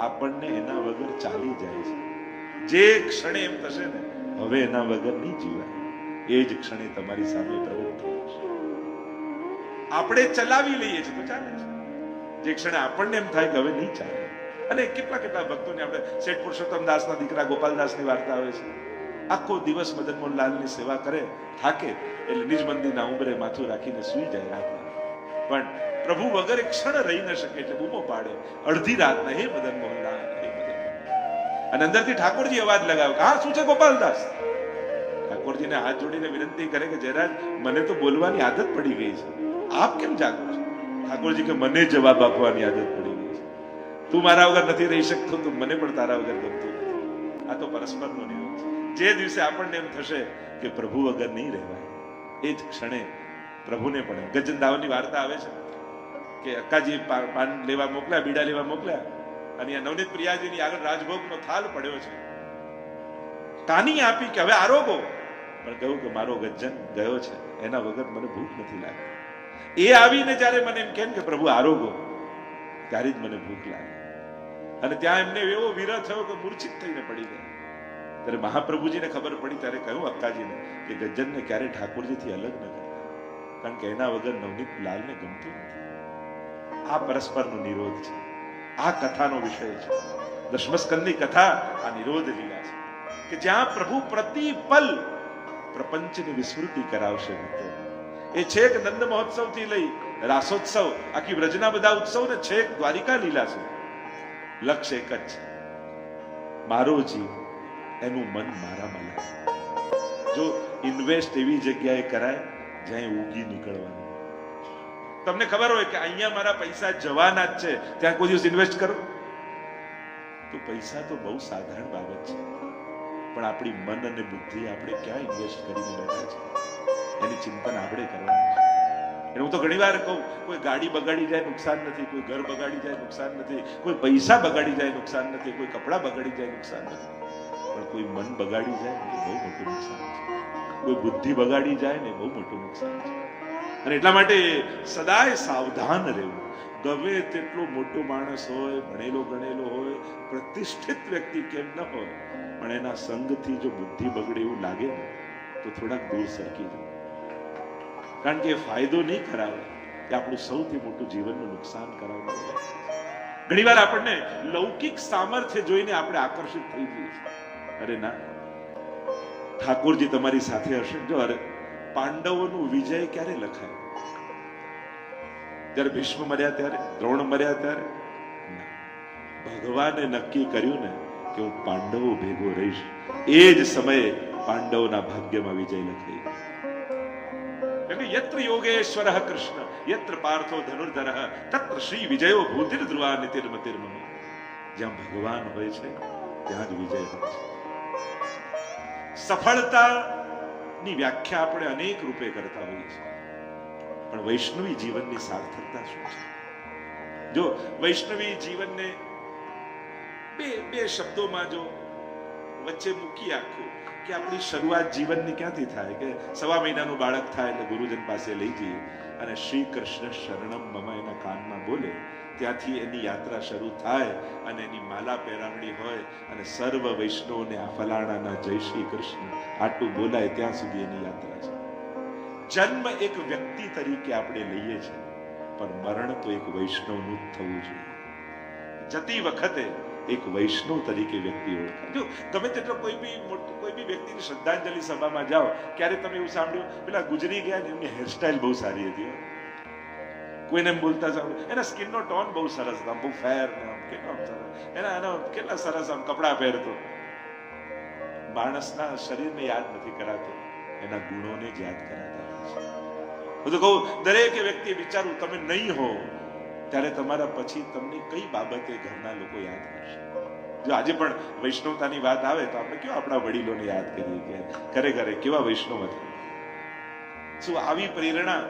આપણને એના વગર ચાલી જાય છે. જે ક્ષણે એમ થશે ને, હવે એના વગર નહીં જીવાય. એ જ ક્ષણે તમારી સામે પ્રવૃત્તિ થશે આપણે ચલાવી લઈએ છીએ તો ચાલે છે. જે ક્ષણે આપણને એમ થાય કે હવે નહીં ચાલે. અને કેટલા કેટલા ભક્તોને આપણે શેઠ પુરુષોત્તમ દાસના દીકરા ગોપાલદાસની વાર્તા આવે છે. આખો દિવસ મદન મોહનલાલની સેવા કરે, થાકે, એટલે નિજ મંદિરના ઉંબરે માથું રાખીને સૂઈ જાય રાતના. પણ પ્રભુ વગર એક ક્ષણ રહી ન શકે એટલે બૂમો પાડે. અડધી રાતના હે મદન મોહનલાલ હે અને અંદરથી ઠાકોરજી અવાજ લગાવ્યો હા, શું છે ગોપાલદાસ? ઠાકોરજીને હાથ જોડીને વિનંતી કરે કે, જયરાજ, મને તો બોલવાની આદત પડી ગઈ છે. આપ કેમ જાગો છો? ઠાકોરજી કે, મને જવાબ આપવાની આદત પડી ગઈ છે. તું મારા વગર નથી રહી શકતો, તો મને પણ તારા વગર ગમતું આ તો પરસ્પરનો નિયમ છે. જે દિવસે આપણને એમ થશે કે પ્રભુ વગર નહીં રહેવાય, એ જ ક્ષણે પ્રભુને પણ. એમ. ગજનદાવની વાર્તા આવે છે કે અક્કાજી પાન લેવા મોકલ્યા, બીડા લેવા મોકલ્યા, અને આ નવનીત પ્રિયાજીની આગળ રાજભોગનો થાલ પડ્યો છે. કાની આપી કે હવે આરોગો? પણ કહ્યું કે મારો ગજ્જન ગયો છે. એના વગર મને ભૂખ નથી લાગી એ આવીને જ્યારે મને એમ કેમ કે પ્રભુ આરોગો? ત્યારે જ મને ભૂખ લાગી. અને ત્યાં એમને એવો વિરહ થયો કે મૂર્છિત થઈને પડી ગયા. ત્યારે મહાપ્રભુજીને ખબર પડી, ત્યારે કહ્યું અક્કાજીને કે ગજ્જનને ક્યારે ઠાકોરજીથી અલગ ન કરતા કારણ કે એના વગર નવનીત લાલને ગમતું નથી. આ પરસ્પરનો નિરોધ છે. આ કથાનો વિષય છે. દશમસ્કંદની કથા આ નિરોધ લીલા છે. કે જ્યાં પ્રભુ પ્રતિપલ પ્રપંચની વિસ્મૃતિ કરાવશે ભક્તો એ છેક નંદ મહોત્સવથી લઈ રાસોત્સવ, આખી વ્રજના બધા ઉત્સવ ને છેક દ્વારિકા લીલા છે. લક્ષ્ય એક જ છે. મારો જીવ એનું મન મારામાં લાગે. જો ઇન્વેસ્ટ એવી જગ્યાએ કરાય જ્યાં ઉગી નીકળવાનું. તમને ખબર હોય કે અહીંયા મારા પૈસા જવાના જ છે ત્યાં કોઈ દિવસ ઇન્વેસ્ટ કરો? તો પૈસા તો બહુ સાધારણ બાબત છે પણ આપણી મન અને બુદ્ધિ આપણે ક્યાં ઇન્વેસ્ટ કરીને બેઠા છે? એની ચિંતન આપણે કરવાનું છે. એટલે હું તો ઘણી વાર કહું કોઈ ગાડી બગાડી જાય નુકસાન નથી કોઈ ઘર બગાડી જાય નુકસાન નથી કોઈ પૈસા બગાડી જાય નુકસાન નથી કોઈ કપડાં બગાડી જાય નુકસાન નથી. પણ કોઈ મન બગાડી જાય ને બહુ મોટું નુકસાન છે. કોઈ બુદ્ધિ બગાડી જાય ને બહુ મોટું નુકસાન છે. અને એટલા માટે સદાય સાવધાન રહેવું. ગમે તેટલો મોટો માણસ હોય, ભણેલો ગણેલો હોય, પ્રતિષ્ઠિત વ્યક્તિ કેમ ન હોય, પણ એના સંગથી જો બુદ્ધિ બગડે એવું લાગે ને, તો થોડાક દૂર સરકી જવું કારણ કે ફાયદો નહીં કરાવે એ આપણું સૌથી મોટું જીવનનું નુકસાન કરાવવાનું ઘણીવાર આપણને લૌકિક સામર્થ્ય જોઈને આપણે આકર્ષિત થઈ જઈએ છીએ. અરે ના ઠાકોરજી તમારી સાથે હશે. જો અરે, પાંડવોનું વિજય ક્યારે લખાય? જ્યારે ભીષ્મ મર્યા ત્યારે, દ્રોણ મર્યા ત્યારે? ભગવાને નક્કી કર્યું ને કે હું પાંડવો ભેગો રહીશ. એ જ સમયે પાંડવોના ભાગ્યમાં વિજય લખાઈ. એટલે યત્ર યોગેશ્વર કૃષ્ણ, યત્ર પાર્થો ધનુર્ધર, તત્ર શ્રી વિજયો ભૂતિર ધ્રુવા નિતિર્મતિર્મ જ્યાં ભગવાન હોય છે, ત્યાં જ વિજય હોય છે. સફળતાની વ્યાખ્યા આપણે અનેક રૂપે કરતા હોઈએ છીએ. પણ વૈષ્ણવી જીવનની સાર્થકતા શું છે? જો વૈષ્ણવી જીવનને બે બે શબ્દોમાં જો વચ્ચે મૂકી આખું કે આપણી શરૂઆત જીવનની ક્યાંથી થાય? કે સવા મહિનાનું બાળક થાય એટલે ગુરુજન પાસે લઈ જઈએ. અને શ્રી કૃષ્ણ શરણમ મમ એના કાનમાં બોલે. ત્યાંથી એની યાત્રા શરૂ થાય અને એની માલા પહેરાવણી હોય અને સર્વ વૈષ્ણવને આ ફલાણાના જય શ્રી કૃષ્ણ આટલું બોલાય ત્યાં સુધી એની યાત્રા છે. જન્મ એક વ્યક્તિ તરીકે આપણે લઈએ છીએ, પણ મરણ તો એક વૈષ્ણવનું જ થવું જોઈએ. જતી વખતે એક વૈષ્ણવ તરીકે વ્યક્તિ ઓળખાય. જો તમે તેટલો કોઈ બી મોટું, કોઈ બી વ્યક્તિની શ્રદ્ધાંજલિ સભામાં જાઓ, ક્યારે તમે એવું સાંભળ્યું? પેલા ગુજરી ગયા ને એમની હેરસ્ટાઇલ બહુ સારી હતી કોઈને બોલતા સાંભળ્યું એના સ્કિનનો ટોન બહુ સરસ હતો બહુ ફેર આમ કેટલો સરસ. એના એના કેટલા સરસ આમ કપડાં પહેરતો. માણસના શરીરને યાદ નથી કરાતો, એના ગુણોને જ યાદ કરાતા હું તો કહું, દરેક વ્યક્તિ વિચારું તમે નહીં હો ત્યારે તમારા પછી તમને કઈ બાબતે ઘરના લોકો યાદ કરશે? જો આજે પણ વૈષ્ણવતાની વાત આવે તો આપણે કેવા આપણા વડીલોને યાદ કરીએ કે ખરેખર કેવા વૈષ્ણવ હતા? શું આવી પ્રેરણા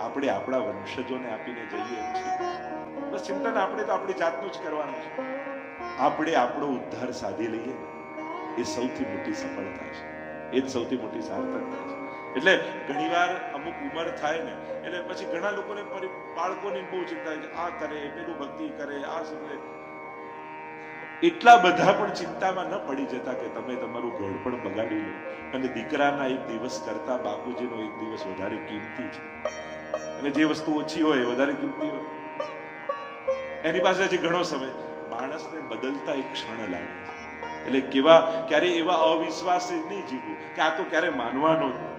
આપણે આપણા વંશજોને આપીને જઈએ છીએ? બસ ચિંતન આપણે તો આપણી જાતનું જ કરવાનું છે. આપણે આપણો ઉદ્ધાર સાધી લઈએ. એ સૌથી મોટી સફળતા છે. એ જ સૌથી મોટી સાર્થકતા છે. એટલે ઘણીવાર અમુક ઉંમર થાય ને, એટલે પછી ઘણા લોકોને બાળકોની બહુ ચિંતા કે આ કરે, પેલું ભક્તિ કરે, આ શું એટલા બધા પણ ચિંતામાં ન પડી જતા કે તમે તમારું ઘર પણ બગાડી લો. અને દીકરાના એક દિવસ કરતા બાપુજીનો એક દિવસ વધારે કિંમતી છે. અને જે વસ્તુ ઓછી હોય વધારે કિંમતી હોય. એની પાસે હજી ઘણો સમય. માણસને બદલતા એક ક્ષણ લાગે એટલે કેવા ક્યારે એવા અવિશ્વાસે નહીં જીવવું કે આ તો ક્યારે માનવાનો જ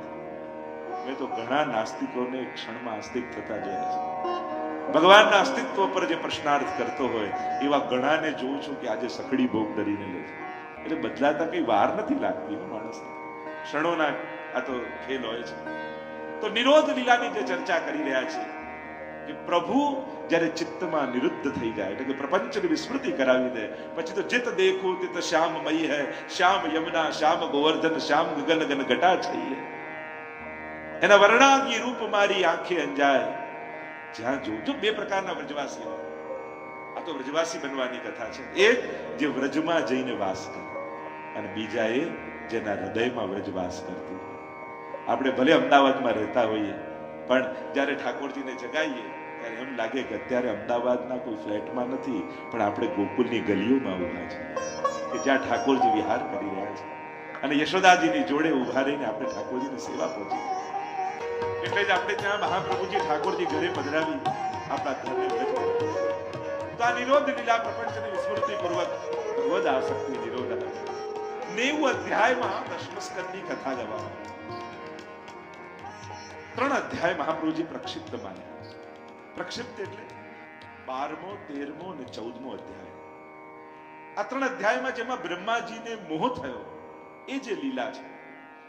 મેં તો ઘણા નાસ્તિકોને ક્ષણમાં આસ્તિક થતા જોયા છે. ભગવાનના અસ્તિત્વ પર જે પ્રશ્નાર્થ કરતો હોય, એવા ઘણાને જોઉં છું કે આજે સખડી ભોગ ધરીને લે છે. એટલે બદલાતા કઈ વાર નથી લાગતી માણસને. ક્ષણોના આ તો ખેલ હોય છે. તો નિરોધ લીલાની જે ચર્ચા કરી રહ્યા છે, કે પ્રભુ જ્યારે ચિત્તમાં નિરુદ્ધ થઈ જાય, એટલે કે પ્રપંચની વિસ્મૃતિ કરાવી દે, પછી તો ચિત્ત દેખું, તે તો શ્યામમયી હૈ, શ્યામ યમુના, શ્યામ ગોવર્ધન, શ્યામ ગગન ગન ઘટા છઈએ એના વર્ણાંગી રૂપ મારી આંખે અંજાય. જ્યાં જો જો બે પ્રકારના વ્રજવાસી આ તો વ્રજવાસી બનવાની કથા છે. એક, જે વ્રજમાં જઈને વાસ કરે. અને બીજા એ, જેના હૃદયમાં વ્રજવાસ કરતું. આપણે ભલે અમદાવાદમાં રહેતા હોઈએ, પણ જ્યારે ઠાકોરજીને જગાઈએ, ત્યારે એમ લાગે કે અત્યારે અમદાવાદના કોઈ ફ્લેટમાં નથી, પણ આપણે ગોકુલની ગલીઓમાં ઊભા છે કે જ્યાં ઠાકોરજી વિહાર કરી રહ્યા છે. અને યશોદાજીની જોડે ઊભા રહીને આપણે ઠાકોરજીની સેવા પહોંચી. એટલે જ આપણે ત્યાં મહાપ્રભુજી ઠાકોરજી ઘરે પધરાવી આપણા વ્રત તો આ નિરોધ લીલા પ્રપંચની વિસ્મૃતિ પૂર્વક ભગવદ આસક્તિ નિરોધ નેવું અધ્યાયમાં દશમ કથા ગવામાં ત્રણ અધ્યાય મહાપ્રભુજી પ્રક્ષિપ્ત માન્યા. પ્રક્ષિપ્ત એટલે બારમો, તેરમો અને ચૌદમો અધ્યાય. આ ત્રણ અધ્યાયમાં જેમાં બ્રહ્માજીને મોહ થયો, એ જે લીલા છે.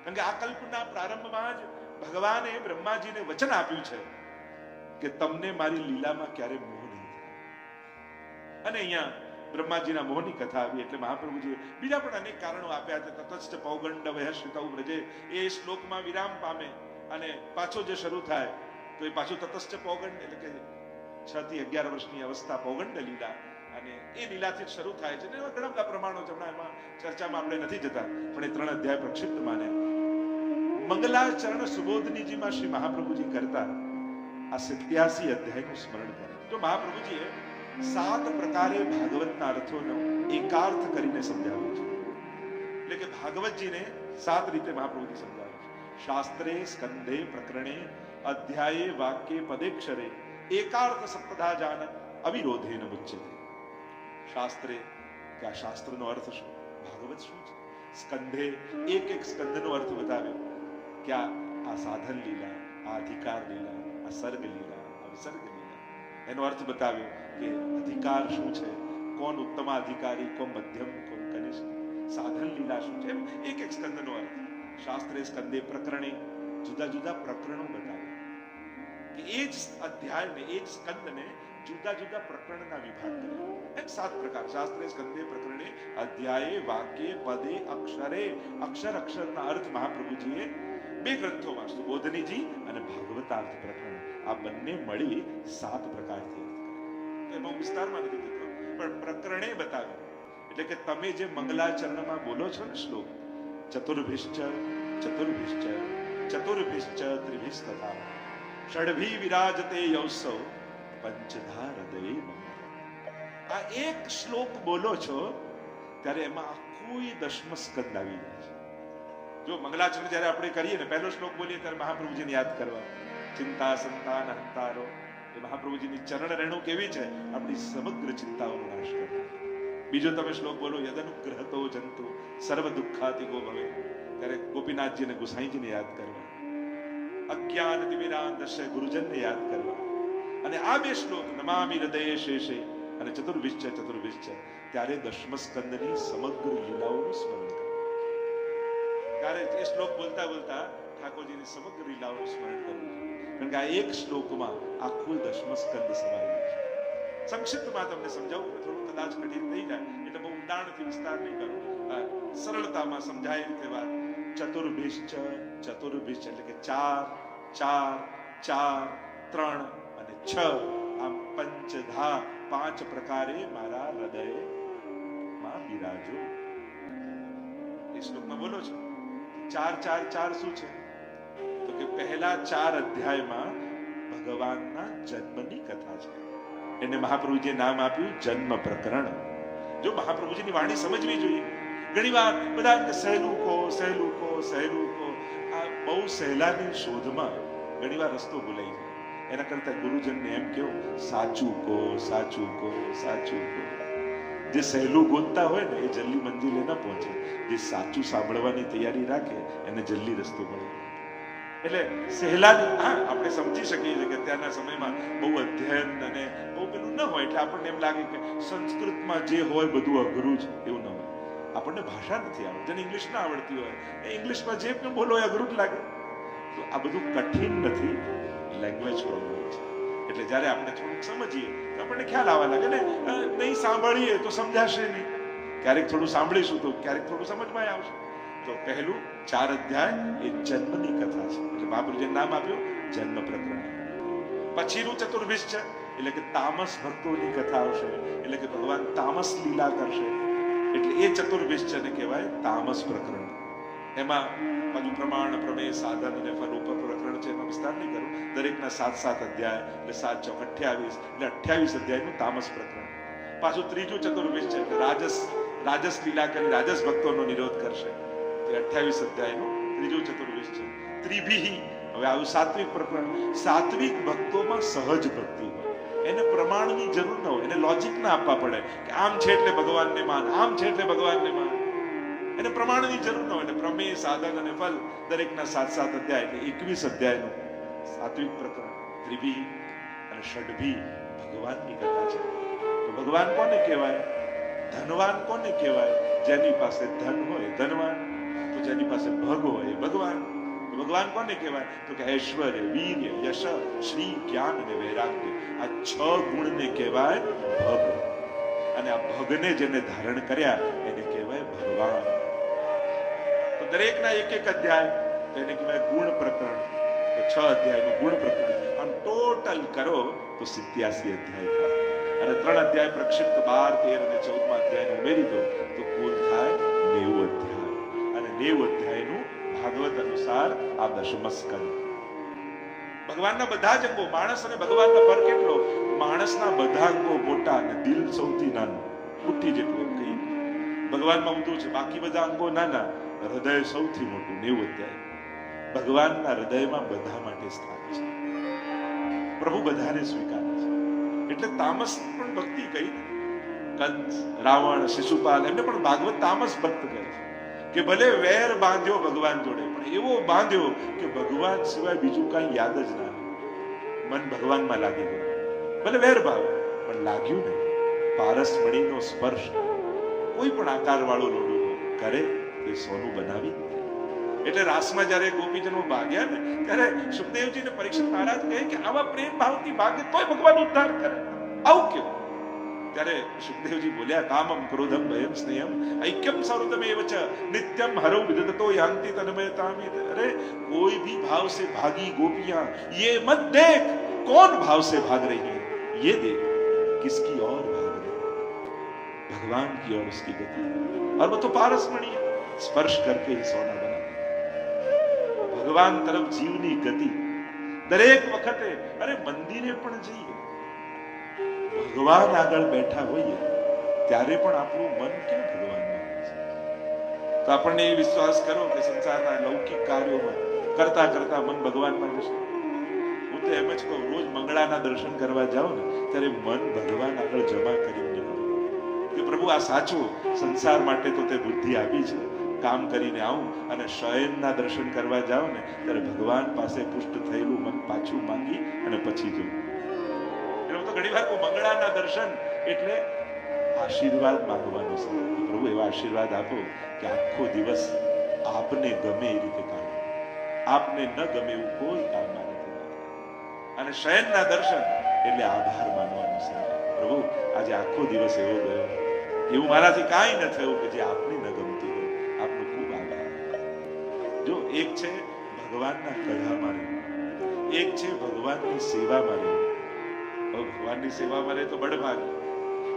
કારણ કે આ કલ્પના પ્રારંભમાં જ ભગવાને બ્રહ્માજીને વચન આપ્યું છે કે તમને મારી લીલામાં ક્યારે મોહ નહીં થાય. અને અહીંયા બ્રહ્માજીના મોહની કથા આવી એટલે મહાપ્રભુજીએ બીજા પણ અનેક કારણો આપ્યા છે. તતસ્થ પૌગંડ વયશ્રિતૌ વ્રજે. એ શ્લોકમાં વિરામ પામે અને પાછો જે શરૂ થાય, તો એ પાછું તતસ્થ પૌગંડ એટલે કે છ થી અગિયાર વર્ષની અવસ્થા પૌગંડ લીલા. અને એ લીલાથી શરૂ થાય છે. ઘણા બધા પ્રમાણો છે. એમાં ચર્ચામાં આપણે નથી જતા, પણ એ ત્રણ અધ્યાય પ્રક્ષિપ્ત માને મંગલાચરણ સુબોધનીજીમાં શ્રી મહાપ્રભુજી કરતા આ સત્યાસી અધ્યાયનું સ્મરણ કરે. તો મહાપ્રભુજીએ સાત પ્રકારે ભાગવતના અર્થોનો એકાર્થ કરીને સમજાવ્યો છે. એટલે કે ભાગવતજીને સાત રીતે મહાપ્રભુજી સમજાવે છે. શાસ્ત્રે, સ્કંદે, પ્રકરણે, અધ્યાયે, વાક્ય, પદેક્ષરે એકાર્થ સપ્તધા જાન અવિરોધેન મુચ્યતે શાસ્ત્રે કે આ શાસ્ત્રનો અર્થ શું? ભાગવત શું છે? સ્કંધે એક એક સ્કંદનો અર્થ બતાવ્યો. કે આ આ સાધન લીલા આ અધિકાર લીલા આ સર્ગ લીલા આ વિસર્ગ એનો અર્થ બતાવ્યો કે અધિકાર શું છે? કોણ ઉત્તમ અધિકારી, કોણ મધ્યમ, કોણ કનિષ્ઠ? સાધન લીલા શું છે? એમ એક એક સ્કંદનો અર્થ. શાસ્ત્રે સ્કંદે પ્રકરણે જુદા જુદા પ્રકરણો બતાવ્યા કે એ જ અધ્યાયને, એ જ સ્કંદને જુદા જુદા પ્રકરણના વિભાગ કર્યા. એમ સાત પ્રકાર. શાસ્ત્રે સ્કંદે પ્રકરણે અધ્યાયે, વાક્ય, પદે, અક્ષરે, અક્ષર અક્ષરના અર્થ મહાપ્રભુજીએ બે ગ્રંથોમાં સુબોધનીજી અને ભાગવતાર્થ પ્રકરણ. આ બંને મળી સાત પ્રકારથી અર્થ કરે. એમાં વિસ્તારમાં નથી જતો પણ પ્રકરણે બતાવ્યું એટલે કે તમે જે મંગલાચરણમાં બોલો છો ને શ્લોક ચતુર્ભિશ્ચ ચતુર્ભિશ્ચ ચતુર્ભિશ્ચ ત્રિભિશ્ચ તથા ષડભી વિરાજતે યૌસવ પંચધા હૃદય આ એક શ્લોક બોલો છો, ત્યારે એમાં આખું દશમ સ્કંદ આવી જાય છે. જો મંગલાચરણ જ્યારે આપણે કરીએ ને, પહેલો શ્લોક બોલીએ ત્યારે મહાપ્રભુજીને યાદ કરવા. ચિંતા, સંતાન, હંતારો. એ મહાપ્રભુજીની ચરણ રેણુ કેવી છે? આપણી સમગ્ર ચિંતાઓનો નાશ કરે બીજો તમે શ્લોક બોલો, યદનુગ્રહતો જંતુ, સર્વ દુઃખાતિકો ભવે. ત્યારે ગોપીનાથજીને, ગુસાઈજીને યાદ કરવા. અજ્ઞાન દિવિરાંતશે ગુરુજનને યાદ કરવા. અને આ બે શ્લોક નમામિ હૃદય શેષે અને ચતુર્વિશ્ચ ચતુર્વિશ્ચ ત્યારે દશમ સ્કંદની સમગ્ર લીલાઓનું સ્મરણ ત્યારે એ શ્લોક બોલતા બોલતા ઠાકોરજીની સમગ્ર લીલાઓનું સ્મરણ કરવું કારણ કે આ એક શ્લોકમાં આખું કુલ સ્કંદ સમાયેલું છે. સંક્ષિપ્તમાં તમને સમજાવું થોડું કદાચ કઠિન થઈ જાય, એટલે બહુ ઊંડાણથી વિસ્તાર નહીં કરું. સરળતામાં સમજાય રીતે વાત, ચતુર્ભિશ્ચ ચતુર્ભિશ્ચ એટલે કે ચાર ચાર ચાર, ત્રણ અને છ. આમ પંચધા, પાંચ પ્રકારે મારા હૃદયમાં બિરાજો. એ શ્લોકમાં બોલો છો? ચાર ચાર ચાર શું છે? તો કે પહેલા ચાર અધ્યાયમાં ભગવાનના જન્મની કથા છે. એને મહાપ્રભુજીએ નામ આપ્યું જન્મ પ્રકરણ. જો મહાપ્રભુજીની વાણી સમજવી જોઈએ. ઘણીવાર બધા સહેલું કહો સહેલું કહો સહેલું કહો આ બહુ સહેલાની શોધમાં ઘણીવાર રસ્તો ભૂલાઈ જાય એના કરતા ગુરુજનને એમ કહો સાચું કહો સાચું કહો સાચું કહો. જે સહેલું ગોતતા હોય ને એ જલ્દી મંજિલે ન પહોંચે. જે સાચું સાંભળવાની તૈયારી રાખે, એને જલ્દી રસ્તો મળે. એટલે સહેલાની હા, આપણે સમજી શકીએ છીએ કે અત્યારના સમયમાં બહુ અધ્યયન અને બહુ પેલું ન હોય, એટલે આપણને એમ લાગે કે સંસ્કૃતમાં જે હોય બધું અઘરું છે, એવું ન હોય. આપણને ભાષા નથી આવડતી, જેને ઇંગ્લિશ ના આવડતી હોય, એ ઇંગ્લિશમાં જે પણ બોલો એ અઘરું જ લાગે. તો આ બધું કઠિન નથી લેંગ્વેજ પ્રોબ્લેમ એટલે જ્યારે આપણે થોડુંક સમજીએ તો આપણને ખ્યાલ આવવા લાગે ને નહીં સાંભળીએ તો સમજાશે નહીં. ક્યારેક થોડું સાંભળીશું તો ક્યારેક થોડું સમજમાં આવશે. તો પહેલું ચાર અધ્યાય એ જન્મની કથા છે. એટલે જે નામ આપ્યું, જન્મ પ્રકરણ. પછીનું ચતુર્વિશ છે, એટલે કે તામસ ભક્તોની કથા આવશે, એટલે કે ભગવાન તામસ લીલા કરશે. એટલે એ ચતુર્વિશ છે ને કહેવાય તામસ પ્રકરણ. એમાં પાછું પ્રમાણ, પ્રમેય, સાધન અને ફલ છે એમાં વિસ્તાર નહીં કરું. દરેકના સાત સાત અધ્યાય એટલે સાત ચોક અઠ્યાવીસ એટલે અઠ્યાવીસ અધ્યાયનું તામસ પ્રકરણ. પાછું ત્રીજું ચતુર્વિશ છે એટલે રાજસ રાજસ લીલા કરી રાજસ ભક્તોનો નિરોધ કરશે. તે અઠ્યાવીસ અધ્યાયનું ત્રીજું ચતુર્વિશ છે. ત્રિભિહી, હવે આવ્યું સાત્વિક પ્રકરણ. સાત્વિક ભક્તોમાં સહજ ભક્તિ હોય. એને પ્રમાણની જરૂર ન હોય. એને લોજિક ના આપવા પડે કે આમ છે એટલે ભગવાનને માન, આમ છે એટલે ભગવાનને માન. એને પ્રમાણની જરૂર ન હોય. એટલે પ્રમેય, સાધન અને ફલ દરેકના સાત સાત અધ્યાય એટલે એકવીસ અધ્યાયનું સાત્વિક પ્રકરણ. ત્રિભી અને ષડભી ભગવાનની કથા છે. તો ભગવાન કોને કહેવાય? ધનવાન કોને કહેવાય? જેની પાસે ધન હોય ધનવાન, તો જેની પાસે ભગ હોય ભગવાન. તો ભગવાન કોને કહેવાય? તો કે ઐશ્વર્ય, વીર્ય, યશ, શ્રી, જ્ઞાન અને વૈરાગ્ય. આ છ ગુણને કહેવાય ભગ. અને આ ભગને જેને ધારણ કર્યા, એને દરેકના એક એક અધ્યાય તો એને કહેવાય ગુણ પ્રકરણ. તો છ અધ્યાયનું ગુણ પ્રકરણ. આમ ટોટલ કરો તો સિત્યાસી અધ્યાય થાય. અને ત્રણ અધ્યાય પ્રક્ષિપ્ત, બાર, તેર અને ચૌદમાં અધ્યાય ઉમેરી દો, તો કુલ થાય નેવું અધ્યાય. અને નેવું અધ્યાયનું ભાગવત અનુસાર આ દશમ ભગવાનના બધા જ અંગો, માણસ અને ભગવાનનો પર કેટલો? માણસના બધા અંગો મોટા અને દિલ સૌથી નાનું મુઠ્ઠી જેટલું કહીએ. ભગવાનમાં ઊંધું છે, બાકી બધા અંગો નાના. હૃદય સૌથી મોટું નેવું અધ્યાય ભગવાનના હૃદયમાં બધા માટે સ્થાન છે. પ્રભુ બધાને સ્વીકારે છે. એટલે તામસ પણ ભક્તિ કહી કંસ, રાવણ, શિશુપાલ, એમને પણ ભાગવત તામસ ભક્ત કહે છે કે ભલે વેર બાંધ્યો ભગવાન જોડે, પણ એવો બાંધ્યો કે ભગવાન સિવાય બીજું કાંઈ યાદ જ ના મન ભગવાનમાં લાગી ગયું. ભલે વેર ભાવ, પણ લાગ્યું નહીં. પારસ મણીનો સ્પર્શ કોઈ પણ આકાર વાળો લોડો કરે એ સોનું બનાવી દે. એટલે રાસમાં જ્યારે ગોપીજનો ભાગ્યા ને ત્યારે સુખદેવજીને પરીક્ષિત મહારાજ કહે કે આવા પ્રેમ ભાવથી ભાગે તોય ભગવાન ઉદ્ધાર કરે આવું કેવું ત્યારે સુખદેવજી બોલ્યા કામમ ક્રોધમ ભયમ સ્નેહમ ઐક્યમ સર્વતમેવ ચ નિત્યમ હરૌ વિદતો યાંતિ તન્મયતામિ અરે कोई भी भाव से भागी गोपियां ये मत देख कौन भाव से भाग रही है ये देख किसकी और भाग रही है भगवान की ओर उसकी गति है। और वो तो पारसमणि સ્પર્શ કરકે સોના બના ભગવાન તરફ જીવની ગતિ. દરેક વખતે, અરે મંદિરે પણ જઈએ. ભગવાન આગળ બેઠા હોઈએ, ત્યારે પણ આપણું મન ક્યાં ભગવાનમાં તો આપણને એ વિશ્વાસ કરો કે સંસારના લૌકિક કાર્યોમાં કરતા કરતા મન ભગવાનમાં જશે. હું તો એમ જ કહું, રોજ મંગળાના દર્શન કરવા જાઉં ને, ત્યારે મન ભગવાન આગળ જમા કરી. કે પ્રભુ આ સાચું સંસાર માટે તો તે બુદ્ધિ આપી છે. કામ કરીને આવું અને શયનના દર્શન કરવા જાઉં ને, ત્યારે ભગવાન પાસે પુષ્ટ થયેલું મન પાછું માંગી અને પછી જવું એટલે તો ઘણી વાર મંગળાના દર્શન એટલે આશીર્વાદ માંગવાનો સમય પ્રભુ એવા આશીર્વાદ આપો કે આખો દિવસ આપને ગમે એ રીતે કાઢો આપને ન ગમે એવું કોઈ કામ મારાથી ના અને શયનના દર્શન એટલે આભાર માનવાનો સમય પ્રભુ, આજે આખો દિવસ એવો ગયો. એવું મારાથી કાંઈ ન થયું કે જે આપને ન ગમતું. એક છે ભગવાનના કળામાં રહેવું એક છે ભગવાનની સેવામાં રહેવું હવે ભગવાનની સેવામાં રહે તો બળભાગ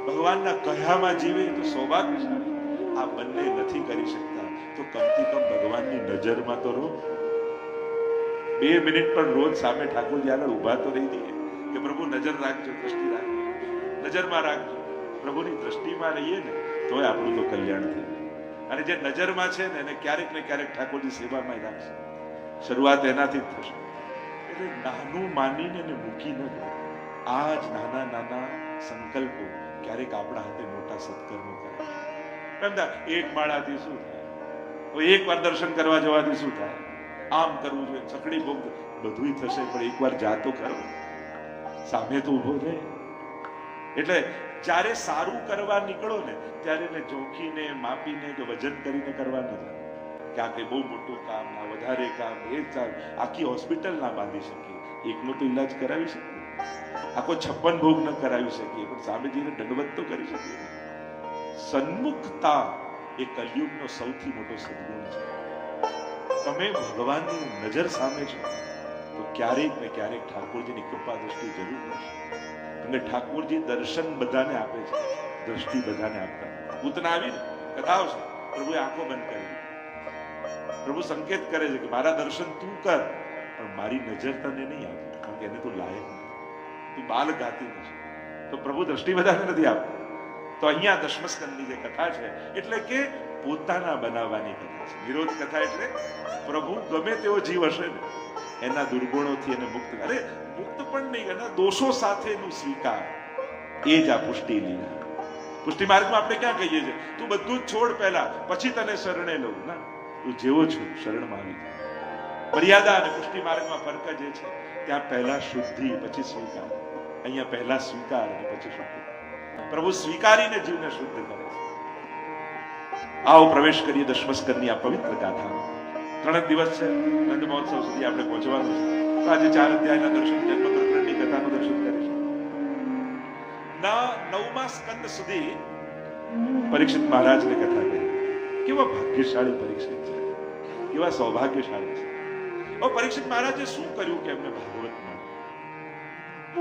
ભગવાનના કઢામાં જીવે તો સૌભાગ્યશાળી આ બંને નથી કરી શકતા. તો કમથી કમ ભગવાનની નજરમાં તો રહો. બે મિનિટ પણ રોજ સામે ઠાકોરજી આગળ ઊભા તો રહી દઈએ કે પ્રભુ નજર રાખજો, દ્રષ્ટિ રાખજો. નજરમાં રાખજો. પ્રભુની દ્રષ્ટિમાં રહીએ ને, તોય આપણું તો કલ્યાણ થયું. અને જે નજરમાં છે ને એને ક્યારેક ને ક્યારેક ઠાકોરની સેવામાં રાખશે શરૂઆત એનાથી જ થશે. એટલે નાનું માનીને એને મૂકી ન દો. આ જ નાના નાના સંકલ્પો ક્યારેક આપણા હાથે મોટા સત્કર્મો કરે. સમજા? એક માળાથી શું થાય? એક વાર દર્શન કરવા જવાથી શું થાય? આમ કરવું જોઈએ. ચકડી ભોગ બધું થશે, પણ એકવાર જાતો ખરો. સામે તો ઊભો રહે. એટલે જ્યારે સારું કરવા નીકળો ને, ત્યારે એને જોખીને, માપીને કે વજન કરીને કરવા ન જાઓ કે આ કંઈ બહુ મોટું કામ ના વધારે કામ, એ ચાલ આખી હોસ્પિટલ ના બાંધી શકીએ. એકનો તો ઈલાજ કરાવી શકીએ. આખો છપ્પન ભોગ ન કરાવી શકીએ, પણ સામેજીને દંડવત તો કરી શકીએ. સન્મુખતા એ કલયુગનો સૌથી મોટો સદગુણ છે. તમે ભગવાનની નજર સામે છો, તો ક્યારેક ને ક્યારેક ઠાકોરજીની કૃપા દ્રષ્ટિ જરૂર મળશે અને ઠાકોરજી દર્શન બધાને આપે છે. દ્રષ્ટિ બધાને આપતા. પૂતના આવી કથા આવશે. પ્રભુએ આંખો બંધ કરી પ્રભુ સંકેત કરે છે કે મારા દર્શન તું કર, પણ મારી નજર તને નહીં આપે, કારણ કે એને તું લાયક નથી. તું બાલ ગાતી નથી. તો પ્રભુ દ્રષ્ટિ બધાને નથી આપતો. તો અહીંયા દશમસ્કંદની જે કથા છે, એટલે કે પોતાના બનાવવાની કથા છે. વિરોધ કથા એટલે પ્રભુ ગમે તેવો જીવ હશે ને એના દુર્ગુણોથી એને મુક્ત અરે, મુક્ત પણ નહીં, એના દોષો સાથેનું સ્વીકાર. એ જ આ પુષ્ટિ લીલા. પુષ્ટિ માર્ગમાં આપણે ક્યાં કહીએ છીએ? તું બધું છોડ પહેલા, પછી તને શરણે લઉં. ના, તું જેવો છું, શરણમાં આવી જા. મર્યાદા અને પુષ્ટિ માર્ગમાં ફરક જ છે ત્યાં પહેલા શુદ્ધિ, પછી સ્વીકાર. અહીંયા પહેલા સ્વીકાર અને પછી શુદ્ધિ. પ્રભુ સ્વીકારીને જીવને શુદ્ધ કરે છે. આવો પ્રવેશ કરીએ દશમસ્કરની આ પવિત્ર ગાથામાં. ત્રણ દિવસ છે. નંદ મહોત્સવ સુધી આપણે પહોંચવાનું છે. તો આજે ચાર અધ્યાયના દર્શન જન્મ પ્રકરણની કથાનું દર્શન કરીશું. ના, નવમા સ્કંદ સુધી પરીક્ષિત મહારાજને કથા કરી. કેવા ભાગ્યશાળી પરીક્ષિત છે. કેવા સૌભાગ્યશાળી છે. હવે પરીક્ષિત મહારાજે શું કર્યું કે એમને ભાગવતમાં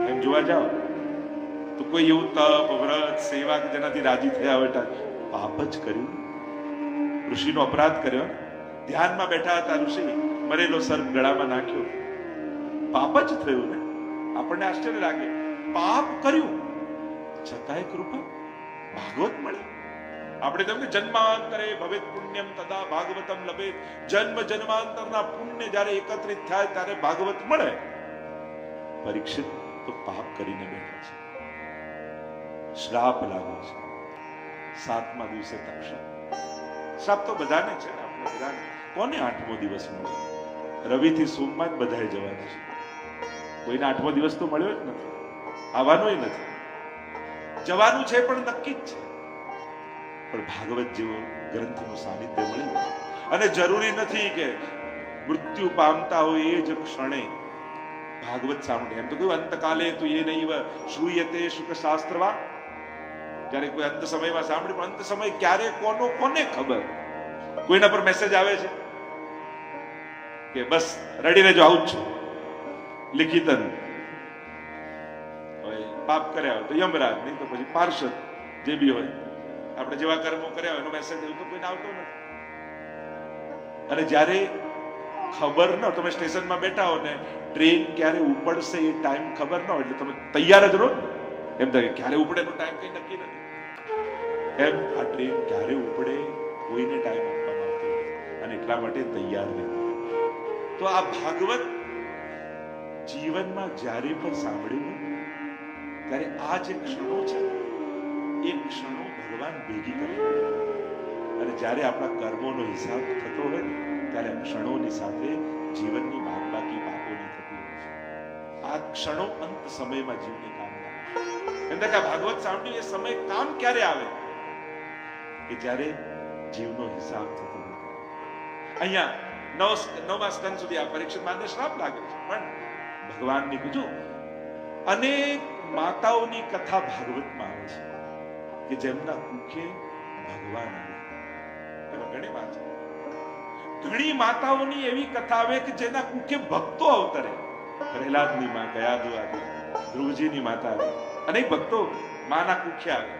એમ જોવા જાઓ, તો કોઈ એવું તપ, વ્રત, સેવા કે જેનાથી રાજી થયા હોય પાપ જ કર્યું. ઋષિનો અપરાધ કર્યો. ધ્યાનમાં બેઠા હતા ઋષિ, મરેલો સર્પ ગળામાં નાખ્યો. પાપ જ થયું ને? આપણને આશ્ચર્ય લાગે. પાપ કર્યું. છતાંય કૃપા ભાગવત મળે. આપણે તેમ કે જન્માંતરે ભવેત પુણ્યમ તદા ભાગવતમ લભે જન્મ જન્માંતરના પુણ્ય જ્યારે એકત્રિત થાય ત્યારે ભાગવત મળે. પરીક્ષિત તો પાપ કરીને બેઠા છે. શ્રાપ લાગ્યો છે. સાતમા દિવસે તક્ષક શ્રાપ તો બધાને છે આપણે બધાને કોને આઠમો દિવસ મળ્યો? રવિથી સોમમાં જ બધાએ જવાનું છે. કોઈને આઠમો દિવસ તો મળ્યો જ નથી. આવવાનોય નથી. જવાનું છે પણ નક્કી જ છે. પણ ભાગવત જેવો ગ્રંથનું સાનિધ્ય મળ્યું. અને જરૂરી નથી કે મૃત્યુ પામતા હોય એ જ ક્ષણે ભાગવત સાંભળે. એમ તો કહ્યું, અંતકાલે તો એ નહીં શ્રૂયતે શુક શાસ્ત્રવા જ્યારે કોઈ અંત સમયમાં સાંભળ્યું, પણ અંત સમય ક્યારે, કોનો, કોને ખબર? કોઈના પર મેસેજ આવે છે? કે બસ રેડી રહેજો, આવું જ છું. લિખિતન. હોય પાપ કર્યા હોય તો યમરાજ, નહીં તો પછી પાર્ષદ જે બી હોય. આપણે જેવા કર્મો કર્યા હોય એનો મેસેજ એવું તો કોઈને આવતો નથી. અને જ્યારે ખબર ન તમે સ્ટેશનમાં બેઠા હો ને, ટ્રેન ક્યારે ઉપડશે એ ટાઈમ ખબર ન હોય એટલે તમે તૈયાર જ રહો એમ થાય ક્યારે ઉપડે એનો ટાઈમ કઈ નક્કી નથી. એમ આ ટ્રેન ક્યારે ઉપડે કોઈને ટાઈમ આપવામાં આવતો અને એટલા માટે તૈયાર રહેવું તો આ ભાગવત જીવનમાં જ્યારે પણ સાંભળ્યું ત્યારે આ જે ક્ષણો છે, એ ક્ષણો ભગવાન ભેગી કરી. અને જ્યારે આપણા કર્મોનો હિસાબ થતો હોય, ત્યારે ક્ષણોની સાથે જીવનની બાદબાકી પાપોની થતી હોય છે. આ ક્ષણો અંત સમયમાં જીવને કામ લાગે એમ કે ભાગવત સાંભળ્યું એ સમય કામ ક્યારે આવે? કે જ્યારે જીવનો હિસાબ થતો હોય. અહીંયા નવ નવમા સ્તન સુધી આ પરીક્ષિત માનને શ્રાપ લાગે છે પણ ભગવાનની કીધું અનેક માતાઓની કથા ભાગવતમાં આવે છે કે જેમના કુખે ભગવાન આવે ઘણી વાત ઘણી માતાઓની એવી કથા આવે કે જેના કુખે ભક્તો અવતરે પ્રહલાદની માં કયાદુ આવે ધ્રુવજીની માતા આવે અને ભક્તો માના કુખે આવે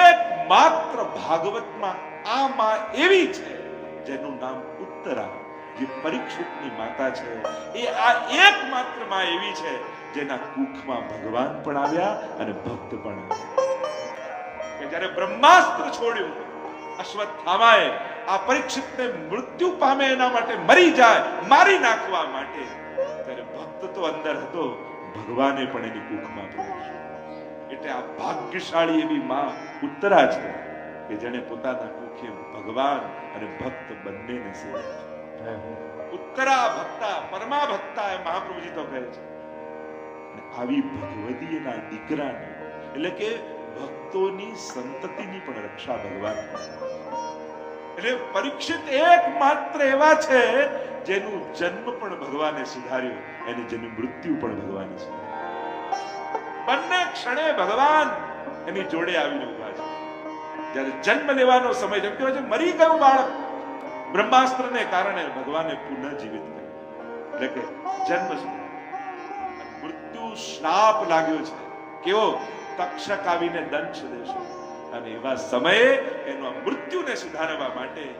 એક માત્ર ભાગવતમાં આ માં એવી છે જેનું નામ ઉત્તરા જે પરીક્ષિતની માતા છે, એ આ એક માત્રમાં એવી છે જેના કુખમાં ભગવાન પણ આવ્યા અને ભક્ત પણ આવ્યા. જ્યારે બ્રહ્માસ્ત્ર છોડ્યું, અશ્વત્થામાએ આ પરીક્ષિતને મૃત્યુ પામે એના માટે મરી જાય, મારી નાખવા માટે, ત્યારે ભક્ત તો અંદર હતો, ભગવાને પણ એની કુખમાં પ્રવેશ્યો એટલે આ ભાગ્યશાળી એવી માં ઉત્તરા છે કે જેણે પોતાના કુખે ભગવાન અને ભક્ત બંનેને સેવા ઉત્તરા ભક્તા, પરમા ભક્તા એ મહાપ્રભુજી તો કહે છે. આવી ભગવતી એના દીકરાને, એટલે કે ભક્તોની સંતતિની પણ રક્ષા ભગવાન. એટલે પરીક્ષિત એકમાત્ર એવા છે, જેનું જન્મ પણ ભગવાને સુધાર્યો અને જેનું મૃત્યુ પણ ભગવાને સુધાર્યું. બંને ક્ષણે ભગવાન એની જોડે આવીને ઊભા છે. જ્યારે જન્મ લેવાનો સમય જેમ કહેવાય છે, મરી ગયું બાળક. બ્રહ્માસ્ત્રને કારણે ભગવાને પુનઃ કર્યું. એટલે કે જન્મ મૃત્યુ શ્રાપ લાગ્યો છે. કેવો? તક્ષક આવીને દંશ દેશે. અને એવા સમયે એનો મૃત્યુને સુધારવા માટે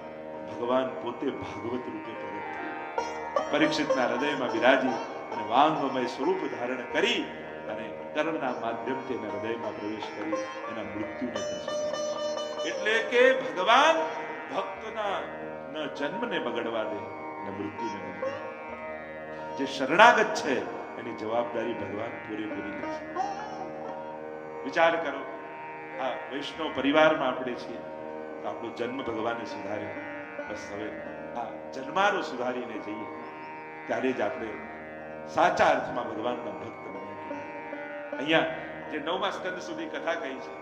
ભગવાન પોતે ભાગવત રૂપે પ્રગટ પરીક્ષિતના હૃદયમાં બિરાજી અને વાંગમય સ્વરૂપ ધારણ કરી અને કર્ણના માધ્યમથી એના હૃદયમાં પ્રવેશ કરી એના મૃત્યુને એટલે કે ભગવાન ભક્તના ન જન્મને બગડવા દે, ન મૃત્યુને બગડવા જે શરણાગત છે, એની જવાબદારી ભગવાન પૂરેપૂરી લે છે. વિચાર કરો, આ વૈષ્ણવ પરિવારમાં આપણે છીએ આપણો જન્મ ભગવાને સુધાર્યો. બસ હવે આ જન્મારો સુધારીને જઈએ, ત્યારે જ આપણે સાચા અર્થમાં ભગવાનના ભક્ત બનીએ અહીંયા જે નવમા સ્કંદ સુધી કથા કહી છે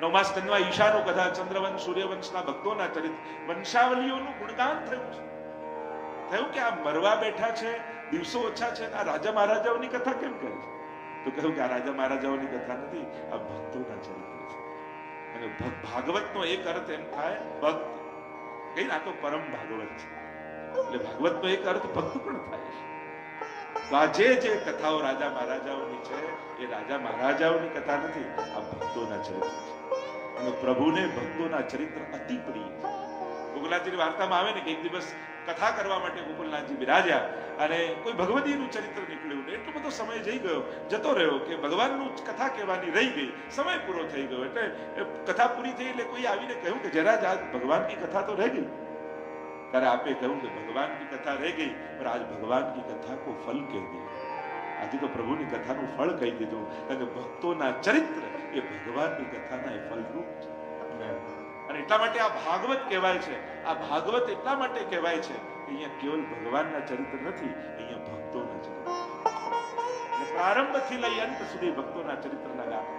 નવમા ઈશાનો કથા ચંદ્રવંશ સૂર્યવંશના ભક્તોના ચરિત, વંશાવલીઓનું ગુણગાન થયું છે. થયું કે આ મરવા બેઠા છે, દિવસો ઓછા છે, આ રાજા મહારાજાઓની કથા કેમ કરે છે? તો કહ્યું કે આ રાજા મહારાજાઓની કથા નથી, આ ભક્તોના ચરિત્ર છે. અને ભાગવતનો એક અર્થ એમ થાય, ભક્ત. કઈ આ તો પરમ ભાગવત છે. એટલે ભાગવતનો એક અર્થ ભક્ત પણ થાય છે. જે જે કથાઓ રાજા મહારાજાઓની છે, એ રાજા મહારાજાઓની કથા નથી, આ ભક્તોના ચરિત્ર છે. અને પ્રભુને ભક્તોના ચરિત્ર અતિ પ્રિય. ગોકુલનાથજીની વાર્તામાં આવે ને કે એક દિવસ કથા કરવા માટે ગોકુલનાથજી બિરાજ્યા અને કોઈ ભગવતીનું ચરિત્ર નીકળ્યું ને એટલો બધો સમય જઈ ગયો, જતો રહ્યો કે ભગવાનનું કથા કહેવાની રહી ગઈ, સમય પૂરો થઈ ગયો એટલે કથા પૂરી થઈ એટલે કોઈ આવીને કહ્યું કે જરા આજ ભગવાનની કથા તો રહી ગઈ. ત્યારે આપે કહ્યું કે ભગવાનની કથા રહી ગઈ, પણ આજ ભગવાનની કથા કો ફલ કહી દે આજે તો પ્રભુની કથાનું ફળ કહી દીધું. કારણ કે ભક્તોના ચરિત્ર એ ભગવાનની કથાના એ ફલરૂપ છે. અને એટલા માટે આ ભાગવત કહેવાય છે. આ ભાગવત એટલા માટે કહેવાય છે કે અહીંયા કેવલ ભગવાનના ચરિત્ર નથી, અહીંયા ભક્તોના ચરિત્ર. પ્રારંભથી લઈ અંત સુધી ભક્તોના ચરિત્રના ગાથા.